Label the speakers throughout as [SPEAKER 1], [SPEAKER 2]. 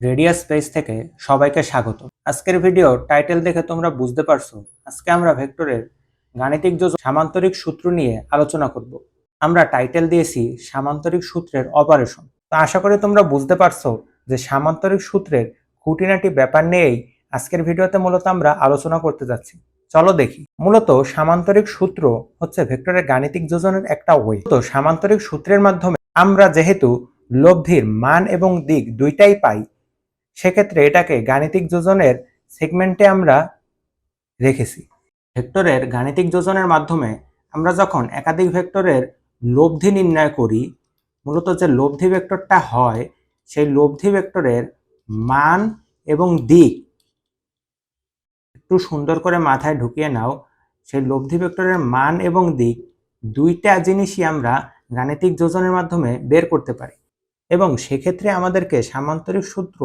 [SPEAKER 1] Radius space থেকে সবাইকে স্বাগত। আজকের ভিডিও টাইটেল দেখে তোমরা বুঝতে পারছ আজকে আমরা ভেক্টরের গাণিতিক যোজন সামান্তরিক সূত্র নিয়ে আলোচনা করব। আমরা টাইটেল দিয়েছি সামান্তরিক সূত্রের অপারেশন তো আশা করি তোমরা বুঝতে পারছ যে সামান্তরিক সূত্রের খুঁটিনাটি ব্যাপার নিয়েই আজকের ভিডিওতে মূলত আমরা আলোচনা করতে যাচ্ছি। চলো দেখি। মূলত সামান্তরিক সূত্র হচ্ছে ভেক্টরের গাণিতিক যোজনের একটা ওয়ে তো সামান্তরিক সূত্রের মাধ্যমে আমরা যেহেতু লব্ধির মান এবং দিক দুইটাই পাই সেক্ষেত্রে এটাকে গাণিতিক যোজনের সেগমেন্টে আমরা রেখেছি। ভেক্টরের গাণিতিক যোজনের মাধ্যমে আমরা যখন একাধিক ভেক্টরের লব্ধি নির্ণয় করি, মূলত যে লব্ধি ভেক্টরটা হয়, সেই লব্ধি ভেক্টরের মান এবং দিক একটু সুন্দর করে মাথায় ঢুকিয়ে নাও। সেই লব্ধি ভেক্টরের মান এবং দিক দুইটা জিনিসই আমরা গাণিতিক যোজনের মাধ্যমে বের করতে পারি। এবং সেক্ষেত্রে আমাদেরকে সামান্তরিক সূত্র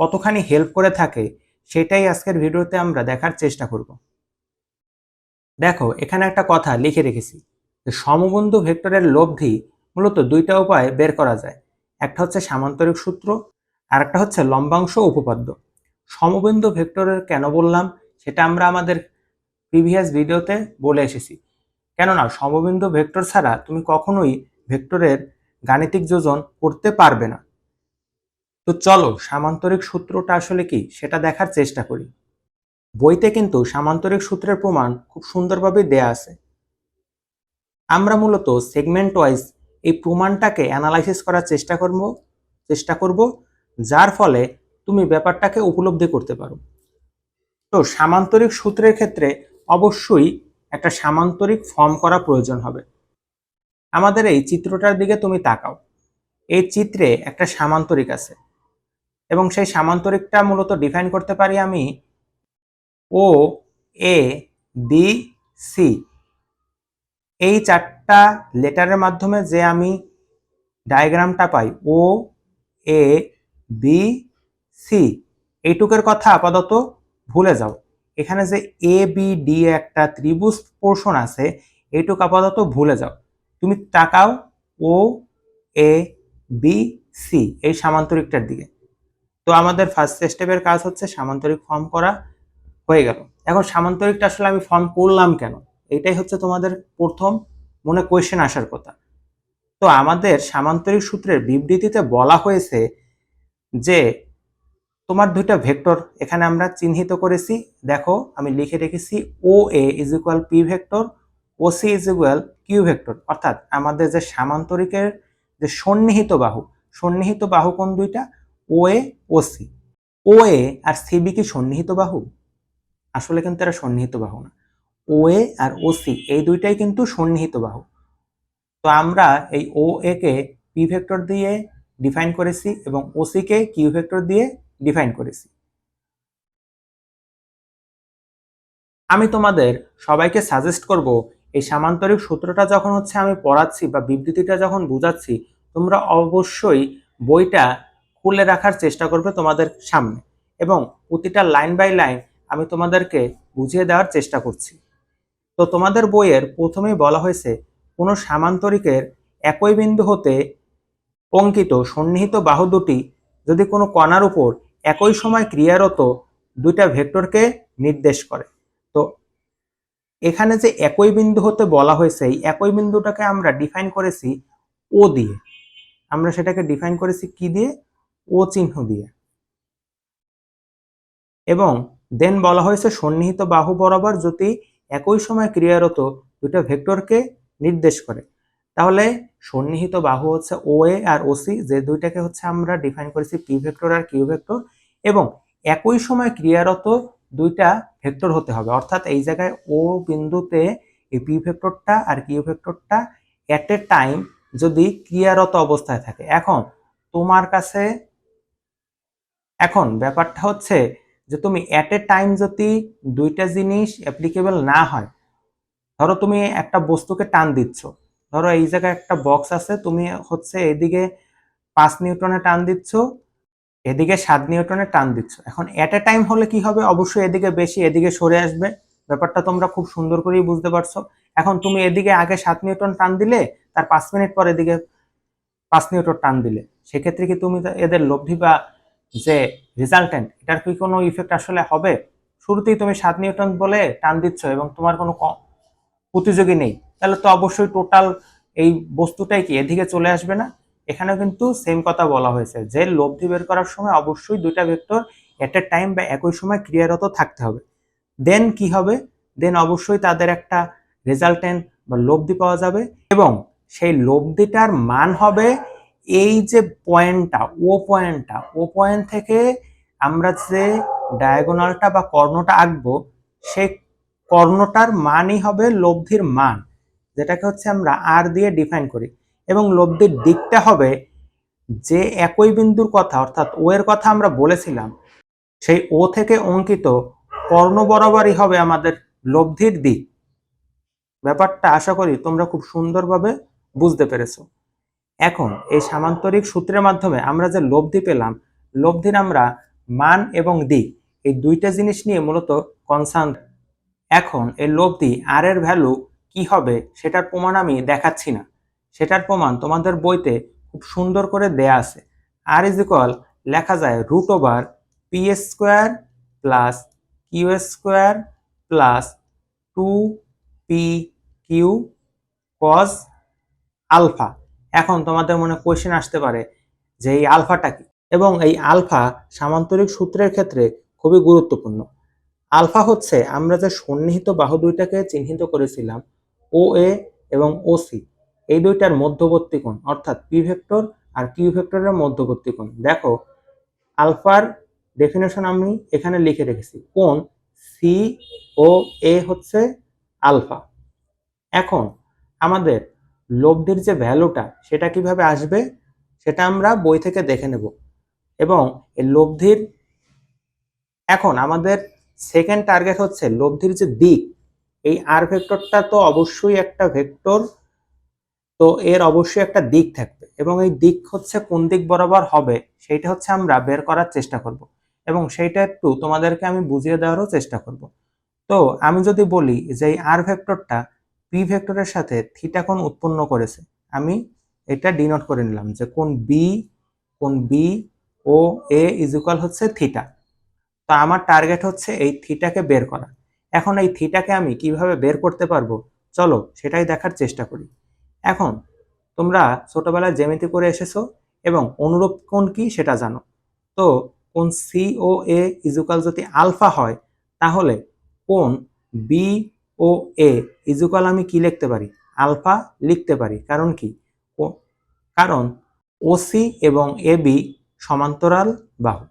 [SPEAKER 1] কতখানি হেল্প করে থাকে, সেটাই আজকের ভিডিওতে আমরা দেখার চেষ্টা করব। দেখো, এখানে একটা কথা লিখে রেখেছি যে সমবন্ধু ভেক্টরের লব্ধি মূলত দুইটা উপায়ে বের করা যায়। একটা হচ্ছে সামান্তরিক সূত্র, আর একটা হচ্ছে লম্বাংশ উপপাদ্য। সমবিন্দু ভেক্টরের কেন বললাম, সেটা আমরা আমাদের প্রিভিয়াস ভিডিওতে বলে এসেছি। কেননা সমবিন্দু ভেক্টর ছাড়া তুমি কখনোই ভেক্টরের গাণিতিক যোজন করতে পারবে না। তো চলো, সামান্তরিক সূত্রটা আসলে কি? সেটা দেখার চেষ্টা করি। বইতে কিন্তু সামান্তরিক সূত্রের প্রমাণ খুব সুন্দরভাবে দেয়া আছে। আমরা মূলত সেগমেন্ট ওয়াইজ এই প্রমাণটাকে অ্যানালাইসিস করার চেষ্টা করব চেষ্টা করব, যার ফলে তুমি ব্যাপারটাকে উপলব্ধি করতে পারো। তো সামান্তরিক সূত্রের ক্ষেত্রে অবশ্যই একটা সামান্তরিক ফর্ম করা প্রয়োজন হবে। আমাদের এই চিত্রটার দিকে তুমি তাকাও। এই চিত্রে একটা সামান্তরিক আছে। এবং সেই সামান্তরিকটা মূলত ডিফাইন করতে পারি আমি ও এ বি সি এই চারটা লেটারের মাধ্যমে যে আমি ডায়াগ্রামটা পাই ও এ বি সি এইটুকের কথা আপাতত ভুলে যাও। এখানে যে এ বি ডি একটা ত্রিভুজ পোর্শন আছে, এইটুকু আপাতত ভুলে যাও। তুমি তাকাও ও এ বি সি এই সামান্তরিকটার দিকে। তো আমাদের ফার্স্ট স্টেপের কাজ হচ্ছে সামান্তরিক ফর্ম করা হয়ে গেল। এখন সামান্তরিকটা আসলে আমি ফর্ম করলাম কেন? এটাই হচ্ছে তোমাদের প্রথম মনে কোয়েশ্চেন আসার কথা। তো আমাদের সামান্তরিক সূত্রের বিবৃতিতে বলা হয়েছে যে, তোমার দুইটা ভেক্টর এখানে আমরা চিহ্নিত করেছি। দেখো, আমি লিখে রেখেছি O A is equal P vector O C is equal Q vector অর্থাৎ আমাদের যে সামান্তরিকের যে সন্নিহিত বাহু সন্নিহিত বাহু কোন দুইটা? ও এ ও সি। ও এ আর সিবি কি সন্নিহিত বাহু? আসলে কিন্তু এরা সন্নিহিত বাহু না। ও এ আর ও সি, এই দুইটাই কিন্তু সন্নিহিত বাহু। তো আমরা এই ও এ কে পি ভেক্টর দিয়ে ডিফাইন করেছি এবং ও সি কে কিউ ভেক্টর দিয়ে ডিফাইন করেছি। আমি তোমাদের সবাইকে সাজেস্ট করব, এই সামান্তরিক সূত্রটা যখন হচ্ছে আমি পড়াচ্ছি বা বিবৃতিটা যখন বুঝাচ্ছি, তোমরা অবশ্যই বইটা খুলে রাখার চেষ্টা করবে তোমাদের সামনে। এবং প্রতিটা লাইন বাই লাইন আমি তোমাদেরকে বুঝিয়ে দেওয়ার চেষ্টা করছি। তো তোমাদের বইয়ের প্রথমেই বলা হয়েছে, কোনো সামান্তরিকের একই বিন্দু হতে অঙ্কিত সন্নিহিত বাহু দুটি যদি কোনো কণার উপর একই সময় ক্রিয়ারত দুইটা ভেক্টরকে নির্দেশ করে। তো এখানে যে একই বিন্দু হতে বলা হয়েছে, এই একই বিন্দুটাকে আমরা ডিফাইন করেছি ও দিয়ে। আমরা সেটাকে ডিফাইন করেছি কি দিয়ে? ও চিহ্ন দিয়ে। এবং দেন বলা হয়েছে সন্নিহিত বাহু বরাবর যদি একই সময় ক্রিয়ারত দুইটা ভেক্টরকে নির্দেশ করে, তাহলে সন্নিহিত বাহু হচ্ছে ও এ আর ও সি যে দুইটাকে হচ্ছে আমরা ডিফাইন করেছি পি ভেক্টর আর কিউ ভেক্টর এবং একই সময় ক্রিয়ারত দুইটা ভেক্টর হতে হবে। অর্থাৎ এই জায়গায় ও বিন্দুতে এই পি ভেক্টরটা আর কিউ ভেক্টরটা অ্যাট এ টাইম যদি ক্রিয়ারত অবস্থায় থাকে। এখন তোমার কাছে এখন ব্যাপারটা হচ্ছে যে তুমি অ্যাট এ টাইম যদি দুইটা জিনিস অ্যাপ্লিকেবল না হয়, ধরো তুমি একটা বস্তুকে টান দিচ্ছ, ধরো এই জায়গায় একটা বক্স আছে, তুমি হচ্ছে এদিকে পাঁচ নিউটনে টান দিচ্ছ, এদিকে সাত নিউটনে টান দিচ্ছ। এখন অ্যাট এ টাইম হলে কি হবে? অবশ্যই এদিকে বেশি, এদিকে সরে আসবে। ব্যাপারটা তোমরা খুব সুন্দর করেই বুঝতে পারছ। এখন তুমি এদিকে আগে সাত নিউটন টান দিলে, তার পাঁচ মিনিট পর এদিকে পাঁচ নিউটন টান দিলে। সেক্ষেত্রে কি তুমি এদের লব্ধি বা যে রেজাল্টেন্ট এটার কি কোনো ইফেক্ট আসলে হবে? শুরুতেই তুমি সাত নিউটন বলে টান দিচ্ছ এবং তোমার কোনো প্রতিযোগী নেই। তাহলে তো অবশ্যই টোটাল এই বস্তুটাই কি এদিকে চলে আসবে না? এখানেও কিন্তু সেম কথা বলা হয়েছে যে লব্ধি বের করার সময় অবশ্যই দুইটা ভেক্টর এট এ টাইম বা একই সময় ক্রিয়ারত থাকতে হবে। দেন কি হবে? দেন অবশ্যই তাদের একটা রেজাল্টেন্ট বা লব্ধি পাওয়া যাবে এবং সেই লব্ধিটার মান হবে এই যে পয়েন্টটা ও পয়েন্টটা ও পয়েন্ট থেকে আমরা যে ডায়াগোনালটা বা কর্ণটা আঁকবো, সেই কর্ণটার মানই হবে লব্ধির মান, যেটাকে হচ্ছে আমরা আর দিয়ে ডিফাইন করি। এবং লব্ধির দিকটা হবে যে একই বিন্দুর কথা, অর্থাৎ ও এর কথা আমরা বলেছিলাম, সেই ও থেকে অঙ্কিত কর্ণ বরাবরই হবে আমাদের লব্ধির দিক। ব্যাপারটা আশা করি তোমরা খুব সুন্দরভাবে বুঝতে পেরেছ। এখন এই সামান্তরিক সূত্রের মাধ্যমে আমরা যে লব্ধি পেলাম, লব্ধির আমরা মান এবং দিক, এই দুইটা জিনিস নিয়ে মূলত কনসার্ন এখন এই লব্ধি আর এর ভ্যালু কি হবে সেটার প্রমাণ আমি দেখাচ্ছি না। সেটার প্রমাণ তোমাদের বইতে খুব সুন্দর করে দেয়া আছে। আর ইজ ইকুয়াল লেখা যায় root over P square plus Q square plus two P Q cos alpha এখন তোমাদের মনে কোয়েশ্চেন আসতে পারে যে এই আলফাটা কি? এবং এই আলফা সামান্তরিক সূত্রের ক্ষেত্রে খুবই গুরুত্বপূর্ণ। আলফা হচ্ছে আমরা যে সন্নিহিত বাহু দুইটাকে চিহ্নিত করেছিলাম ও এ এবং ও সি এই দুইটার মধ্যবর্তী কোণ, অর্থাৎ পি ভেক্টর আর কিউ ভেক্টরের মধ্যবর্তী কোণ। দেখো, আলফার ডেফিনেশন আমি এখানে লিখে রেখেছি। কোণ সি ও এ হচ্ছে আলফা। এখন আমাদের লব্ধির যে ভ্যালুটা, সেটা কীভাবে আসবে, সেটা আমরা বই থেকে দেখে নেব। এবং এই লব্ধির এখন আমাদের সেকেন্ড টার্গেট হচ্ছে লব্ধির যে দিক, এই আর ভেক্টরটা তো অবশ্যই একটা ভেক্টর তো এর অবশ্যই একটা দিক থাকবে। এবং এই দিক হচ্ছে কোন দিক বরাবর হবে, সেইটা হচ্ছে আমরা বের করার চেষ্টা করব। এবং সেইটা একটু তোমাদেরকে আমি বুঝিয়ে দেওয়ারও চেষ্টা করব। তো আমি যদি বলি যে এই আর ভেক্টরটা পি ভেক্টরের সাথে থিটা কোণ উৎপন্ন করেছে, আমি এটা ডিনোট করে নিলাম যে কোন বি কোন B O A is equal হচ্ছে থিটা তো আমার টার্গেট হচ্ছে এই থিটাকে বের করা। এখন এই থিটাকে আমি কীভাবে বের করতে পারব? চলো সেটাই দেখার চেষ্টা করি। এখন তোমরা ছোটবেলায় জ্যামিতি করে এসেছ এবং অনুরূপ কোণ কি সেটা জানো। তো কোন C O A is equal যদি আলফা হয়, তাহলে কোন বি ও এ। ইজুকাল আমি কি লিখতে পারি? আলফা লিখতে পারি। কারণ কি? ও- কারণ ওসি এবং এ বি সমান্তরাল বাহু।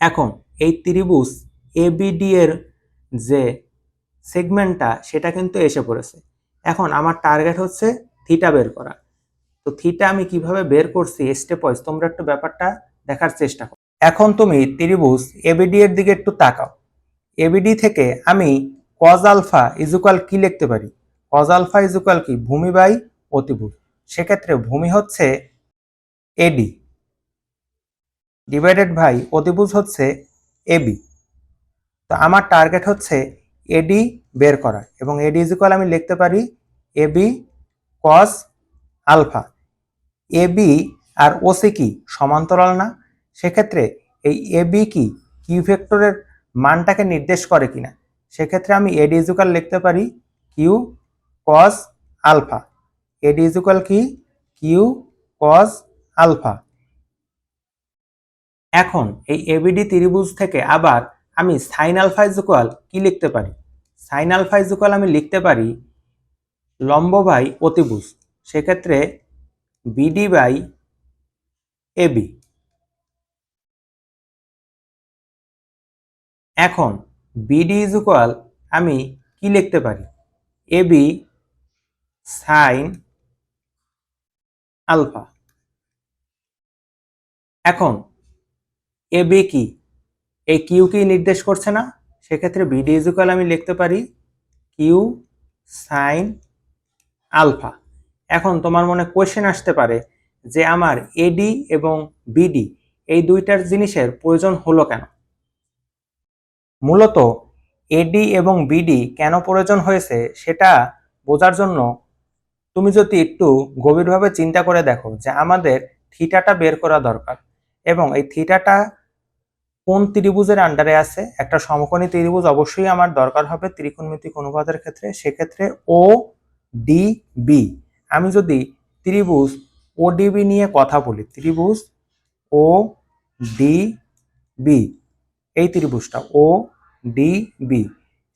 [SPEAKER 1] এখন এই ত্রিভুজ এবিডি এর যে সেগমেন্টটা, সেটা কিন্তু এসে পড়েছে। এখন আমার টার্গেট হচ্ছে থিটা বের করা। তো থিটা আমি কীভাবে বের করছি? স্টেপ ওয়াইজ তোমরা একটু ব্যাপারটা দেখার চেষ্টা করো। এখন তুমি ত্রিভুজ এবিডি এর দিকে একটু তাকাও। এবিডি থেকে আমি কজ আলফা ইজুকাল কি লিখতে পারি? কজ আলফা ইজুকাল কি? ভূমি বাই অতিভুজ। সেক্ষেত্রে ভূমি হচ্ছে এডি ডিভাইডেড বাই অতিভুজ হচ্ছে এবি তো আমার টার্গেট হচ্ছে এডি বের করা। এবং এডি ইজুকাল আমি লিখতে পারি A B cos alpha A B R OC কি? সমান্তরাল না। সেক্ষেত্রে এই এবি কি? কিউ ভেক্টরের মানটাকে নির্দেশ করে কিনা। সেক্ষেত্রে আমি এডি ইজুকাল লিখতে পারি Q cos alpha A D is equal কি? কিউ কস আলফা এখন এই এবিডি ত্রিভুজ থেকে আবার আমি সাইন আলফা ইজুকাল কি লিখতে পারি? সাইন আলফা ইজুকাল আমি লিখতে পারি লম্ব বাই অতিভুজ। সেক্ষেত্রে B D by A B এখন বিডি ইজ ইকুয়াল আমি কি লিখতে পারি? এবি সাইন আলফা এখন এবি কি? এই কিউ কি নির্দেশ করছে না? সেক্ষেত্রে বিডি ইজ ইকুয়াল আমি লিখতে পারি কিউ সাইন আলফা এখন তোমার মনে কোয়েশ্চেন আসতে পারে যে আমার এডি এবং বিডি এই দুইটার জিনিসের প্রয়োজন হলো কেন? মূলত এডি এবং বিডি কেন প্রয়োজন হয়েছে সেটা বোঝার জন্য তুমি যদি একটু গভীরভাবে চিন্তা করে দেখো যে আমাদের থিটাটা বের করা দরকার এবং এই থিটাটা কোন ত্রিভুজের আন্ডারে আছে? একটা সমকোণী ত্রিভুজ অবশ্যই আমার দরকার হবে ত্রিকোণমিতিক অনুপাতের ক্ষেত্রে, সেক্ষেত্রে ও ডি বি আমি যদি ত্রিভুজ ও ডিবি নিয়ে কথা বলি, ত্রিভুজ ও ডি বি এই ত্রিভুজটা ও ডি বি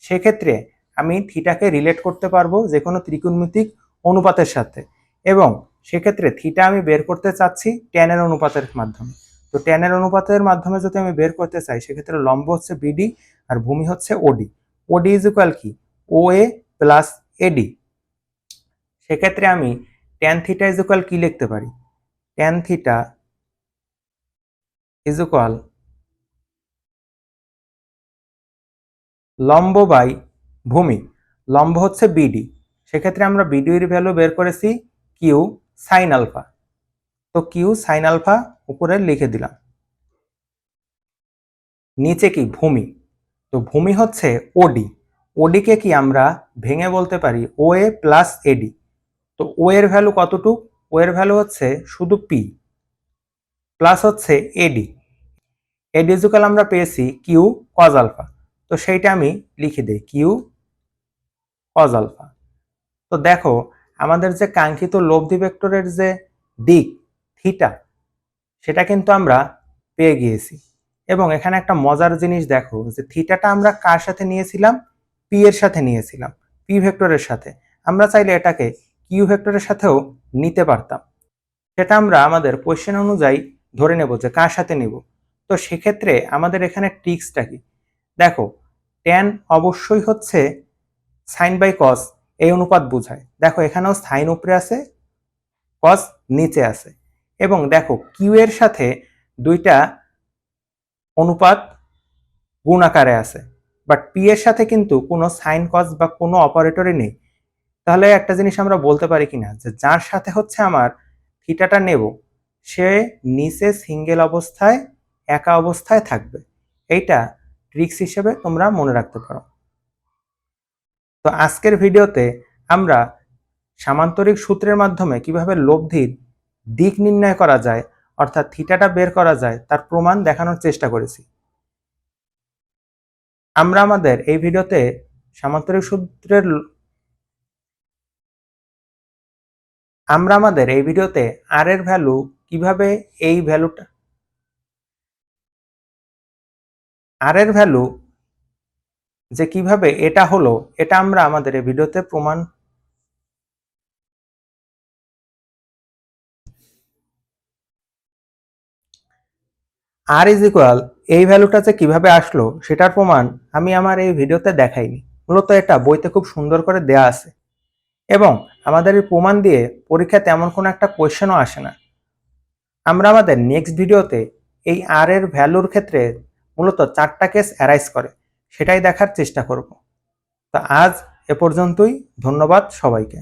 [SPEAKER 1] সেক্ষেত্রে আমি থিটাকে রিলেট করতে পারব যে কোনো ত্রিকোণমিতিক অনুপাতের সাথে এবং সেক্ষেত্রে থিটা আমি বের করতে চাচ্ছি ট্যানের অনুপাতের মাধ্যমে। তো ট্যানের অনুপাতের মাধ্যমে যদি আমি বের করতে চাই, সেক্ষেত্রে লম্ব হচ্ছে বিডি আর ভূমি হচ্ছে ওডি ওডি ইজ ইকুয়াল কি? ও এ প্লাস এডি সেক্ষেত্রে আমি ট্যান থিটা ইজ ইকুয়াল কি লিখতে পারি? ট্যান থিটা ইজ ইকুয়াল লম্ব বাই ভূমি। লম্ব হচ্ছে বিডি সেক্ষেত্রে আমরা বিডির ভ্যালু বের করেছি কিউ সাইন আলফা তো কিউ সাইন আলফা উপরে লিখে দিলাম। নিচে কি? ভূমি। তো ভূমি হচ্ছে ওডি ওডিকে কি আমরা ভেঙে বলতে পারি? ও এ প্লাস এডি তো ও এর ভ্যালু কতটুক? ও এর ভ্যালু হচ্ছে শুধু পি প্লাস হচ্ছে এডি এডিজুকাল আমরা পেয়েছি কিউ কজ আলফা তো সেইটা আমি লিখে দিই কিউ কজ আলফা তো দেখো, আমাদের যে কাঙ্ক্ষিত লব্ধি ভেক্টরের যে দিক থিটা সেটা কিন্তু আমরা পেয়ে গিয়েছি। এবং এখানে একটা মজার জিনিস দেখো, যে থিটাটা আমরা কার সাথে নিয়েছিলাম? পি এর সাথে নিয়েছিলাম পি ভেক্টরের সাথে। আমরা চাইলে এটাকে কিউ ভেক্টরের সাথেও নিতে পারতাম। সেটা আমরা আমাদের কোয়েশ্চেন অনুযায়ী ধরে নেব যে কার সাথে নিব। তো সেক্ষেত্রে আমাদের এখানে ট্রিক্সটা কি? দেখো ট্যান অবশ্যই হচ্ছে সাইন বাই কস এই অনুপাত বোঝায়। দেখো, এখানেও সাইন উপরে আছে কস নিচে আছে। এবং দেখো কিউ এর সাথে দুইটা অনুপাত গুণ আকারে আছে। বাট পি এর সাথে কিন্তু কোনো সাইন কস বা কোনো অপারেটরই নেই। তাহলে একটা জিনিস আমরা বলতে পারি কিনা, যে যার সাথে হচ্ছে আমার থিটাটা নেব, সে নিচে সিঙ্গেল অবস্থায়, একা অবস্থায় থাকবে। এইটা ট্রিক্স হিসেবে তোমরা মনে রাখতে পারো। তো আজকের ভিডিওতে আমরা সামান্তরিক সূত্রের মাধ্যমে কীভাবে লব্ধির দিক নির্ণয় করা যায়, অর্থাৎ থিটাটা বের করা যায়, তার প্রমাণ দেখানোর চেষ্টা করেছি। আমরা আমাদের এই ভিডিওতে সামান্তরিক সূত্রের আমরা আমাদের এই ভিডিওতে আর এর ভ্যালু কীভাবে এই ভ্যালুটা আর এর ভ্যালু যে কীভাবে এটা হলো, এটা আমরা আমাদের এই ভিডিওতে প্রমাণ আর ইজ ইকুয়াল এই ভ্যালুটা যে কীভাবে আসলো, সেটার প্রমাণ আমি আমার এই ভিডিওতে দেখাইনি। মূলত এটা বইতে খুব সুন্দর করে দেয়া আছে। এবং আমাদের এই প্রমাণ দিয়ে পরীক্ষা তেমন কোনো একটা কোয়েশ্চেনও আসে না। আমরা আমাদের নেক্সট ভিডিওতে এই আর এর ভ্যালুর ক্ষেত্রে মূলত চারটা কেস অ্যারাইজ করে। সেটাই দেখার চেষ্টা করব। তা আজ এ পর্যন্তই। ধন্যবাদ সবাইকে।